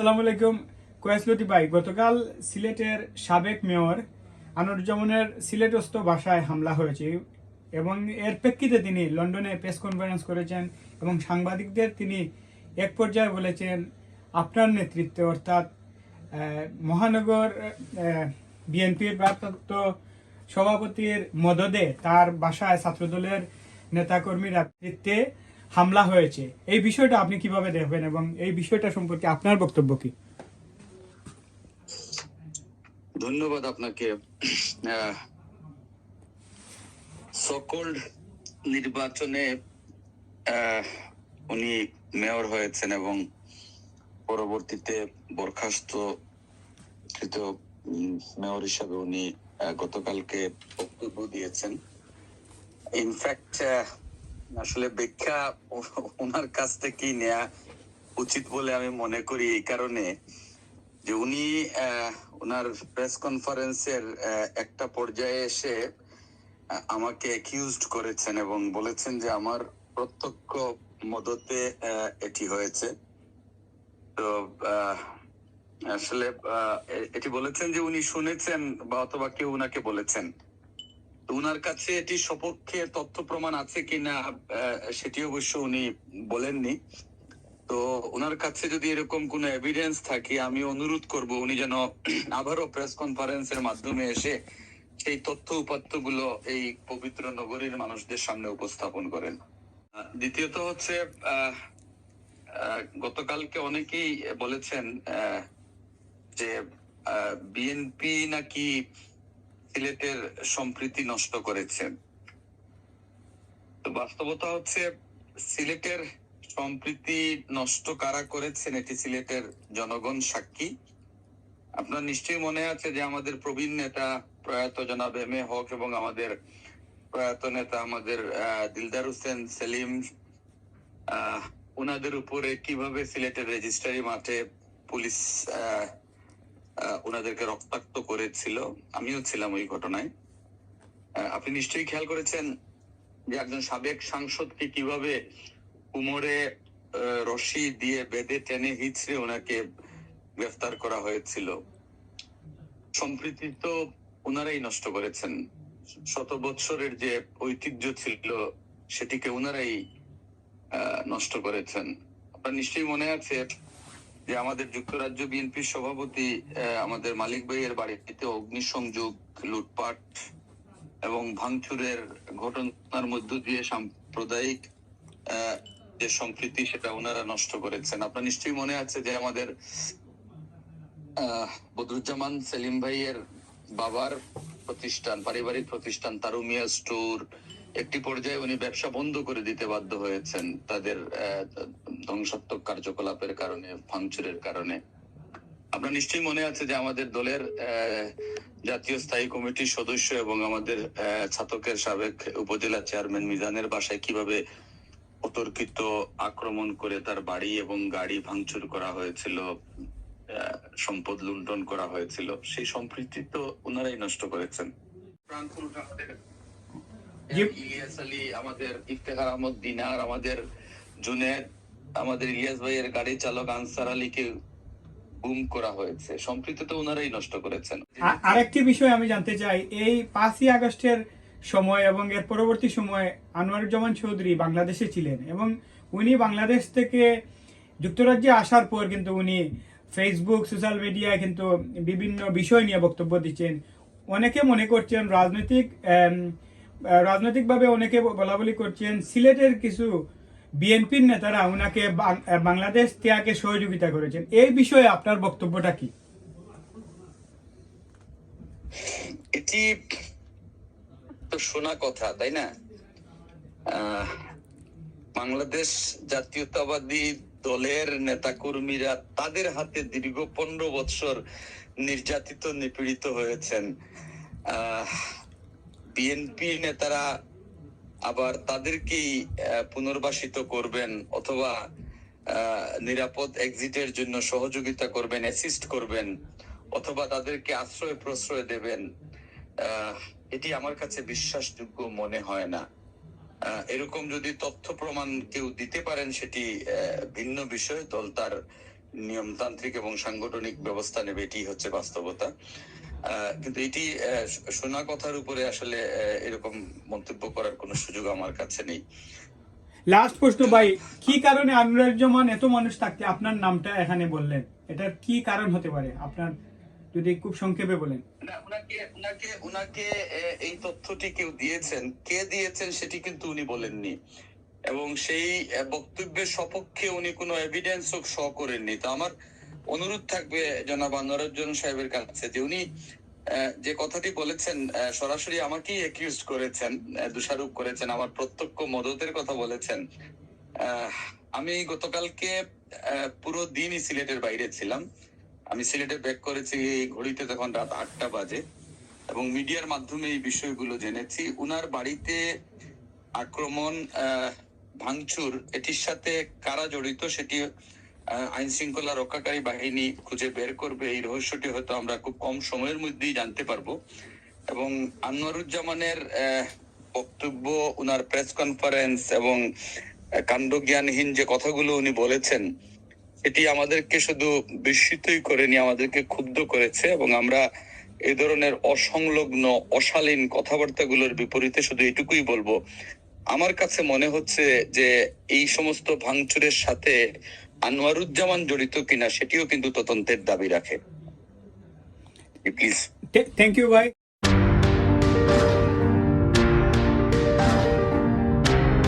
আসসালামু আলাইকুম। কয়েসলতি ভাই গতকাল সিলেটের সাবেক মেয়র আনোয়ারুজ্জামানের সিলেটস্থ বাসায় হামলা হয়েছে এবং এর প্রেক্ষিতে তিনি লন্ডনে প্রেস কনফারেন্স করেছেন এবং সাংবাদিকদের তিনি এক পর্যায়ে বলেছেন, আপনার নেতৃত্বে অর্থাৎ মহানগর বিএনপির ভারপ্রাপ্ত সভাপতির মদদে তার বাসায় ছাত্রদলের নেতাকর্মীর নেতৃত্বে হামলা হয়েছে। এই বিষয়টা আপনি কীভাবে দেখবেন এবং এই বিষয়টা সম্পর্কে আপনার বক্তব্য কি? ধন্যবাদ আপনাকে। সকল্ড নির্বাচনে উনি মেয়র হয়েছেন এবং পরবর্তীতে বরখাস্ত মেয়র হিসাবে উনি গতকালকে বক্তব্য দিয়েছেন। ইনফ্যাক্ট আসলে ব্যাখ্যা ওনার কাছ থেকেই নেওয়া উচিত বলে আমি মনে করি এই কারণে যে উনি ওনার প্রেস কনফারেন্সের একটা পর্যায়ে এসে আমাকে অ্যাকিউজড করেছেন এবং বলেছেন যে আমার প্রত্যক্ষ মদতে এটি হয়েছে। তো আসলে এটি বলেছেন যে উনি শুনেছেন বা অথবা কেউ উনাকে বলেছেন। তো উনার কাছে এটি সপক্ষে তথ্য প্রমাণ আছে কিনা সেটি অবশ্য উনি বলেননি। তো ওনার কাছে যদি এরকম কোনো এভিডেন্স থাকে, আমি অনুরোধ করব উনি যেন আবারও প্রেস কনফারেন্সের মাধ্যমে এসে সেই তথ্য উপাত্তগুলো এই পবিত্র নগরীর মানুষদের সামনে উপস্থাপন করেন। দ্বিতীয়ত হচ্ছে গতকালকে অনেকেই বলেছেন যে বিএনপি নাকি সিলেটের সম্প্রীতি নষ্ট করেছে তো বাস্তবতা হচ্ছে, সিলেটের সম্প্রীতি নষ্ট কারা করেছেন এটি সিলেটের জনগণ সাক্ষী। আপনার নিশ্চয়ই মনে আছে যে আমাদের প্রবীণ নেতা প্রয়াত জনাব এম এ হক এবং আমাদের প্রয়াত নেতা আমাদের দিলদার হোসেন সেলিম ওনাদের উপরে কীভাবে সিলেটের রেজিস্ট্রারি মাঠে পুলিশ ওনাদেরকে রক্তাক্ত করেছিল। আমিও ছিলাম ওই ঘটনায়। আপনি নিশ্চয়ই খেয়াল করেছেন যে একজন সাবেক সাংসদকে কীভাবে আহ, রশি দিয়ে বেঁধে টেনে হিচড়ে ওনাকে গ্রেফতার করা হয়েছিল। সম্প্রীতি তো ওনারাই নষ্ট করেছেন। শত বৎসরের যে ঐতিহ্য ছিল সেটিকে ওনারাই নষ্ট করেছেন। আপনার নিশ্চয়ই মনে আছে যে আমাদের যুক্তরাজ্য বিএনপির সভাপতি আমাদের মালিক ভাইয়ের বাড়িতে অগ্নিসংযোগ, লুটপাট এবং ভাঙচুরের ঘটনার মধ্য দিয়ে সাম্প্রদায়িক যে সম্প্রীতি সেটা ওনারা নষ্ট করেছেন। আপনার নিশ্চয়ই মনে আছে যে আমাদের বদরুজ্জামান সেলিম ভাইয়ের বাবার প্রতিষ্ঠান, পারিবারিক প্রতিষ্ঠান তারুমিয়া স্টোর একটি পর্যায়ে উনি ব্যবসা বন্ধ করে দিতে বাধ্য হয়েছেন তাদের ধ্বংসাত্মক কার্যকলাপের কারণে, ভাঙচুরের কারণে আপনার নিশ্চয়ই মনে আছে যে আমাদের দলের জাতীয় স্থায়ী কমিটির সদস্য এবং আমাদের ছাতকের সাবেক উপজেলা চেয়ারম্যান মিজানের বাসায় কীভাবে অতর্কিত আক্রমণ করে তার বাড়ি এবং গাড়ি ভাঙচুর করা হয়েছিল সম্পদ লুণ্ঠন করা হয়েছিল, সেই সম্প্রীতি তো ওনারাই নষ্ট করেছেন আমাদের। ইলিয়াস আলী আমাদের ইফতেখার আহমদ দিনার আমাদের জুনেদ আমাদের ইলিয়াস ভাইয়ের গাড়ি চালক আনসার আলীকে গুম করা হয়েছে। সম্প্রীতি তো ওনারাই নষ্ট করেছেন। আরেকটি বিষয় আমি জানতে চাই। এই পাঁচই আগস্টের সময় এবং এর পরবর্তী সময় আনোয়ারুজ্জামান চৌধুরী বাংলাদেশে ছিলেন এবং উনি বাংলাদেশ থেকে যুক্তরাজ্যে আসার পর কিন্তু উনি ফেসবুক সোশ্যাল মিডিয়ায় কিন্তু বিভিন্ন বিষয় নিয়ে বক্তব্য দিচ্ছেন। অনেকে মনে করছেন রাজনৈতিক আহ, রাজনৈতিকভাবে অনেকে বলা বলি করছেন সিলেটের কিছু বিএনপির নেতারা ওনাকে বাংলাদেশ ত্যাগে সহযোগিতা করেছেন। এই বিষয়ে আপনার বক্তব্যটা কি? এটি শোনা কথা তাই না? আহ, বাংলাদেশ জাতীয়তাবাদী দলের নেতাকর্মীরা তাদের হাতে দীর্ঘ পনেরো বৎসর নির্যাতিত নিপীড়িত হয়েছেন। বিএনপি নেতারা আবার তাদেরকেই পুনর্বাসিত করবেন অথবা নিরাপদ এক্সিটের জন্য সহযোগিতা করবেন অ্যাসিস্ট করবেন, অথবা তাদেরকে আশ্রয় প্রশ্রয় দেবেন এটি আমার কাছে বিশ্বাসযোগ্য মনে হয় না। এরকম যদি তথ্য প্রমাণ কেউ দিতে পারেন, সেটি ভিন্ন বিষয়। দল তার নিয়মতান্ত্রিক এবং সাংগঠনিক ব্যবস্থা নেবে, এটি হচ্ছে বাস্তবতা। কিন্তু এটি শোনা কথার উপরে আসলে এরকম মন্তব্য করার কোনো সুযোগ আমার কাছে নেই। লাস্ট প্রশ্ন ভাই কি কারণে আনুরাজ্যমান এত মানুষ থাকতে? আপনার নামটা এখানে বললেন। এটার কি কারণ হতে পারে? আপনার যদি খুব সংক্ষেপে বলেন। উনাকে উনাকে উনাকে এই তথ্যটি কেউ দিয়েছেন। কে দিয়েছেন সেটি কিন্তু উনি বলেননি। এবং সেই বক্তব্যের সপক্ষে উনি কোনো এভিডেন্সও শ করেননি। তো আমার অনুরোধ থাকবে জনাব আনোয়ারুজ্জামান সাহেবের কাছে যে উনি যে কথাটি বলেছেন সরাসরি আমাকেই একিউজ করেছেন দোষারোপ করেছেন, আমার প্রত্যক্ষ মদতের কথা বলেছেন। আমি গতকালকে পুরো দিনই সিলেটের বাইরে ছিলাম। আমি সিলেটে ব্যাক করেছি এই ঘড়িতে তখন রাত আটটা বাজে এবং মিডিয়ার মাধ্যমে এই বিষয়গুলো জেনেছি। উনার বাড়িতে আক্রমণ ভাঙচুর, এটির সাথে কারা জড়িত সেটি আইন শৃঙ্খলা রক্ষাকারী বাহিনী খুঁজে বের করবে। এই রহস্যটি হয়তো আমরা খুব কম সময়ের মধ্যেই জানতে পারব। এবং আনোয়ারুজ্জামানের বক্তব্য উনার প্রেস কনফারেন্স এবং আহ, কাণ্ডজ্ঞানহীন যে কথাগুলো উনি বলেছেন এটি আমাদেরকে শুধু বিস্মিতই করেনি আমাদেরকে ক্ষুব্ধ করেছে এবং আমরা এই ধরনের অসংলগ্ন অশালীন কথাবার্তাগুলোর বিপরীতে শুধু এটুকুই বলব আমার কাছে মনে হচ্ছে যে এই সমস্ত ভাঙচুরের সাথে আনোয়ারুজ্জামান জড়িত কিনা সেটিও কিন্তু তদন্তের দাবি রাখে। প্লিজ থ্যাংক ইউ ভাই